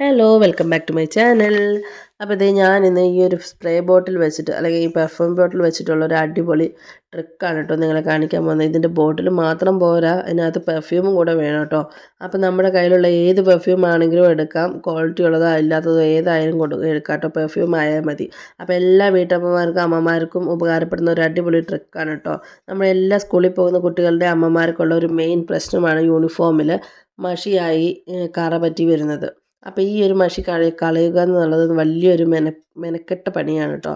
Hello welcome back to my channel അപ്പോൾ ഇത് ഞാൻ ഇന്ന് ഈ ഒരു സ്പ്രേ ബോട്ടിൽ വെച്ചിട്ട് അല്ലെങ്കിൽ ഈ പെർഫ്യൂം ബോട്ടിൽ വെച്ചിട്ടുള്ള ഒരു അടിപൊളി ട്രിക്കാണ് കേട്ടോ നിങ്ങളെ കാണിക്കാൻ പോകുന്നത്. ഇതിന്റെ ബോട്ടിൽ മാത്രം പോരാ അതിനകത്ത് പെർഫ്യൂമും കൂടെ വേണം കേട്ടോ അപ്പോൾ നമ്മുടെ കയ്യിലുള്ള ഏത് പെർഫ്യൂം ആണെങ്കിലും എടുക്കാം. ക്വാളിറ്റി ഉള്ളതോ ഇല്ലാത്തതോ ഏതായാലും കൊടു എടുക്കാം കേട്ടോ പെർഫ്യൂം ആയാൽ മതി. അപ്പോൾ എല്ലാ വീട്ടമ്മമാർക്കും അമ്മമാർക്കും ഉപകാരപ്പെടുന്ന ഒരു അടിപൊളി ട്രിക്കാണ് കേട്ടോ നമ്മളെല്ലാ സ്കൂളിൽ പോകുന്ന കുട്ടികളുടെ അമ്മമാർക്കുള്ള ഒരു മെയിൻ പ്രശ്നമാണ് യൂണിഫോമിൽ മഷിയായി കറ പറ്റി വരുന്നത്. അപ്പോൾ ഈ ഒരു മഷി കള കളയുക എന്നുള്ളത് വലിയൊരു മെന മെനക്കെട്ട പണിയാണ് കേട്ടോ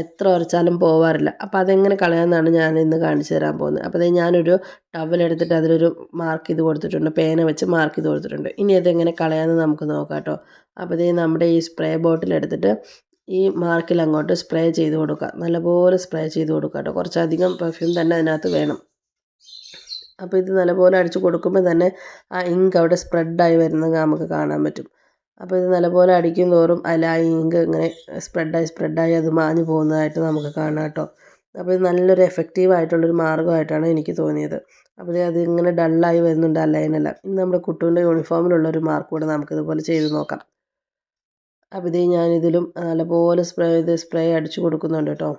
എത്ര ഉരച്ചാലും പോവാറില്ല. അപ്പോൾ അതെങ്ങനെ കളയാമെന്നാണ് ഞാൻ ഇന്ന് കാണിച്ചു തരാൻ പോകുന്നത്. അപ്പോൾ അതേ ഞാനൊരു ടവലെടുത്തിട്ട് അതിലൊരു മാർക്ക് ചെയ്ത് കൊടുത്തിട്ടുണ്ട്. പേന വെച്ച് മാർക്ക് ചെയ്ത് കൊടുത്തിട്ടുണ്ട്. ഇനി അതെങ്ങനെ കളയാമെന്ന് നമുക്ക് നോക്കാം കേട്ടോ അപ്പോൾ ഇതേ നമ്മുടെ ഈ സ്പ്രേ ബോട്ടിൽ എടുത്തിട്ട് ഈ മാർക്കിൽ അങ്ങോട്ട് സ്പ്രേ ചെയ്ത് കൊടുക്കുക നല്ലപോലെ സ്പ്രേ ചെയ്ത് കൊടുക്കുക കേട്ടോ കുറച്ചധികം പെർഫ്യൂം തന്നെ അതിനകത്ത് വേണം. അപ്പോൾ ഇത് നല്ലപോലെ അടിച്ച് കൊടുക്കുമ്പോൾ തന്നെ ആ ഇങ്ക് അവിടെ സ്പ്രെഡായി വരുന്നത് നമുക്ക് കാണാൻ പറ്റും. അപ്പോൾ ഇത് നല്ലപോലെ അടിക്കും തോറും അതിൽ ഇങ്ക് ഇങ്ങനെ സ്പ്രെഡായി സ്പ്രെഡായി അത് മാഞ്ഞു പോകുന്നതായിട്ട് നമുക്ക് കാണാം കേട്ടോ. അപ്പോൾ ഇത് നല്ലൊരു എഫക്റ്റീവ് ആയിട്ടുള്ളൊരു മാർഗമായിട്ടാണ് എനിക്ക് തോന്നിയത്. അപ്പോൾ അത് ഇങ്ങനെ ഡള്ളായി വരുന്നുണ്ട് ആ ലൈനെല്ലാം ഇനി നമ്മുടെ കുട്ടുവിന്റെ യൂണിഫോമിലുള്ള ഒരു മാർക്ക് കൂടെ നമുക്കിതുപോലെ ചെയ്ത് നോക്കാം. അപ്പോൾ ഇത് ഞാനിതിലും നല്ലപോലെ സ്പ്രേ ഇത് സ്പ്രേ അടിച്ചു കൊടുക്കുന്നുണ്ട് കേട്ടോ.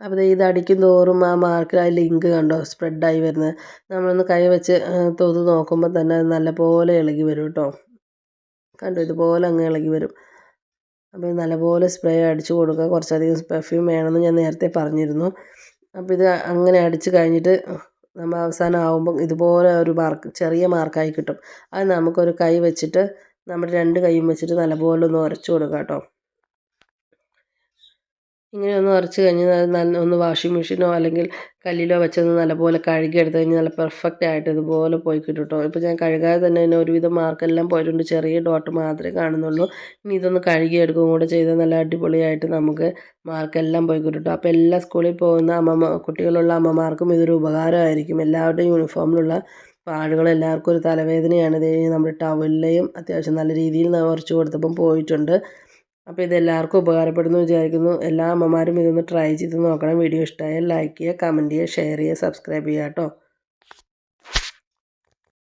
അപ്പോൾ ഇത് അടിക്കും തോറും ആ മാർക്കിൽ ആ ലിങ്ക് കണ്ടോ സ്പ്രെഡായി വരുന്നത്. നമ്മളൊന്ന് കൈ വെച്ച് തൊത് നോക്കുമ്പോൾ തന്നെ അത് നല്ലപോലെ ഇളകി വരും കേട്ടോ. കണ്ടോ? ഇതുപോലെ അങ്ങ് ഇളകി വരും. അപ്പോൾ നല്ലപോലെ സ്പ്രേ അടിച്ച് കൊടുക്കുക. കുറച്ചധികം പെർഫ്യൂം വേണമെന്ന് ഞാൻ നേരത്തെ പറഞ്ഞിരുന്നു. അപ്പോൾ ഇത് അങ്ങനെ അടിച്ച് കഴിഞ്ഞിട്ട് നമ്മൾ അവസാനം ആകുമ്പം ഇതുപോലെ ഒരു മാർക്ക് ചെറിയ മാർക്കായി കിട്ടും. അത് നമുക്കൊരു കൈ വെച്ചിട്ട് നമ്മുടെ രണ്ട് കൈയും വെച്ചിട്ട് നല്ലപോലെ ഒന്ന് ഉരച്ച് കൊടുക്കാം കേട്ടോ. ഇങ്ങനെ ഒന്ന് ഉരച്ച് കഴിഞ്ഞ് നല്ല ഒന്ന് വാഷിംഗ് മെഷീനോ അല്ലെങ്കിൽ കല്ലിലോ വെച്ചൊന്ന് നല്ലപോലെ കഴുകി എടുത്ത് കഴിഞ്ഞാൽ നല്ല പെർഫെക്റ്റ് ആയിട്ട് ഇതുപോലെ പോയി കിട്ടും കേട്ടോ ഇപ്പോൾ ഞാൻ കഴുകാതെ തന്നെ തന്നെ ഒരുവിധം മാർക്കെല്ലാം പോയിട്ടുണ്ട്. ചെറിയ ഡോട്ട് മാത്രമേ കാണുന്നുള്ളൂ. ഇനി ഇതൊന്ന് കഴുകി എടുക്കുകയും കൂടെ ചെയ്താൽ നല്ല അടിപൊളിയായിട്ട് നമുക്ക് മാർക്കെല്ലാം പോയി കിട്ടും കേട്ടോ അപ്പോൾ എല്ലാ സ്കൂളിൽ പോകുന്ന അമ്മമാർ കുട്ടികളുള്ള അമ്മമാർക്കും ഇതൊരു ഉപകാരമായിരിക്കും. എല്ലാവരുടെയും യൂണിഫോമിലുള്ള പാടുകൾ എല്ലാവർക്കും ഒരു തലവേദനയാണ്. ഇത് നമ്മുടെ ടവലിലെയും അത്യാവശ്യം നല്ല രീതിയിൽ ഉറച്ചു കൊടുത്തപ്പം പോയിട്ടുണ്ട്. അപ്പോൾ ഇതെല്ലാവർക്കും ഉപകാരപ്പെടുന്നു വിചാരിക്കുന്നു. എല്ലാ അമ്മമാരും ഇതൊന്ന് ട്രൈ ചെയ്ത് നോക്കണം. വീഡിയോ ഇഷ്ടമായാൽ ലൈക്ക് ചെയ്യുക കമന്റ് ചെയ്യുക ഷെയർ ചെയ്യുക സബ്സ്ക്രൈബ് ചെയ്യുക കേട്ടോ.